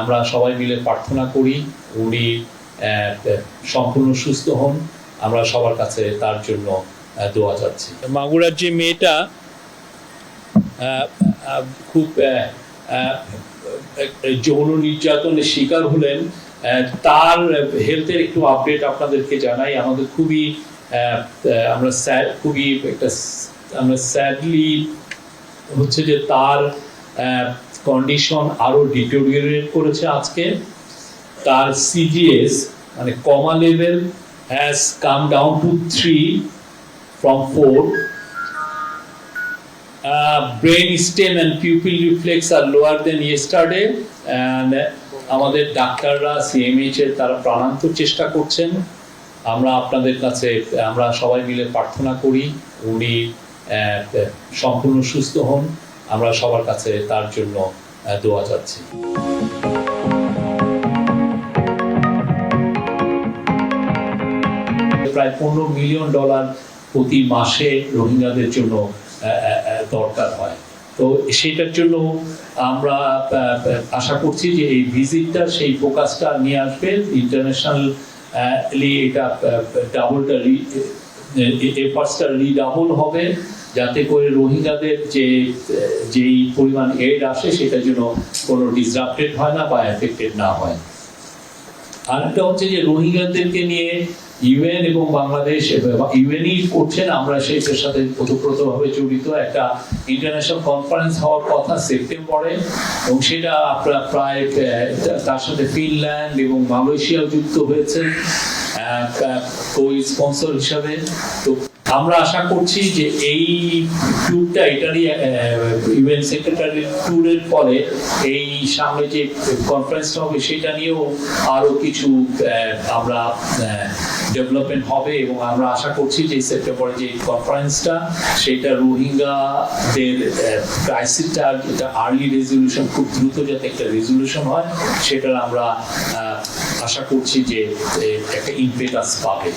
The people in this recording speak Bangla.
আমরা সবাই মিলে প্রার্থনা করি উনি সম্পূর্ণ সুস্থ হন। আমরা সবার কাছে তার জন্য দোয়া চাচ্ছি মাগুরার যে মেয়েটা খুব যৌন নির্যাতনের শিকার হলেন। তার হেলথের একটু আপডেট আপনাদেরকে জানাই। আমাদের খুবই আমরা স্যাড খুবই একটা, আমরা স্যাডলি হচ্ছে যে তার কন্ডিশন আরও ডিটোরিয়েট করেছে আজকে। তার সিজিএস মানে coma level has come down to three from four brain stem and pupil reflex R lower than yesterday and আমাদের ডাক্তাররা সিএমএইচ এর তারা প্রাণান্তর চেষ্টা করছেন। আমরা আপনাদের কাছে, আমরা সবাই মিলে প্রার্থনা করি, উনি সম্পূর্ণ সুস্থ হন। আমরা সবার কাছে তার জন্য দোয়া চাচ্ছি। প্রায় পনেরো মিলিয়ন ডলার প্রতি মাসে রোহিঙ্গাদের জন্য দরকার হয়। তো সেটার জন্য আমরা আশা করছি যে এই ভিজিটটা, সেই ফোকাসটা নিয়ে আসবে। ইন্টারন্যাশনাল এটা ডাবলটা রি এফার্টসটা রিডাবল হবে। যাতে করে রোহিঙ্গাদের যে, যেই পরিমাণ এড আসে সেটা যেন কোনো ডিসরাপ্টেড হয় না বা এফেক্টেড না হয়। আরেকটা হচ্ছে যে রোহিঙ্গাদেরকে নিয়ে ইউএন এবং বাংলাদেশ ইউএনই করছেন, আমরা সেটার সাথে ওতপ্রোতভাবে জড়িত। একটা ইন্টারন্যাশনাল কনফারেন্স হওয়ার কথা সেপ্টেম্বরে, এবং সেটা আপনার প্রায় তার সাথে ফিনল্যান্ড এবং মালয়েশিয়াও যুক্ত হয়েছে কো স্পন্সর হিসাবে। তো আমরা আশা করছি যে এই ট্যুরটা এটারই ইউএন সেক্রেটারি ট্যুরের পরে এই সামনে যে কনফারেন্সটা হবে, সেটা নিয়েও আরও কিছু আমরা ডেভেলপমেন্ট হবে এবং আমরা আশা করছি যে সেপ্টেম্বরে যে কনফারেন্সটা সেটা রোহিঙ্গাদের ক্রাইসিসটা যেটা আর্লি রেজলিউশন খুব দ্রুত যাতে একটা রেজলিউশন হয়, সেটার আমরা আশা করছি যে একটা ইম্পেটাস পাবে।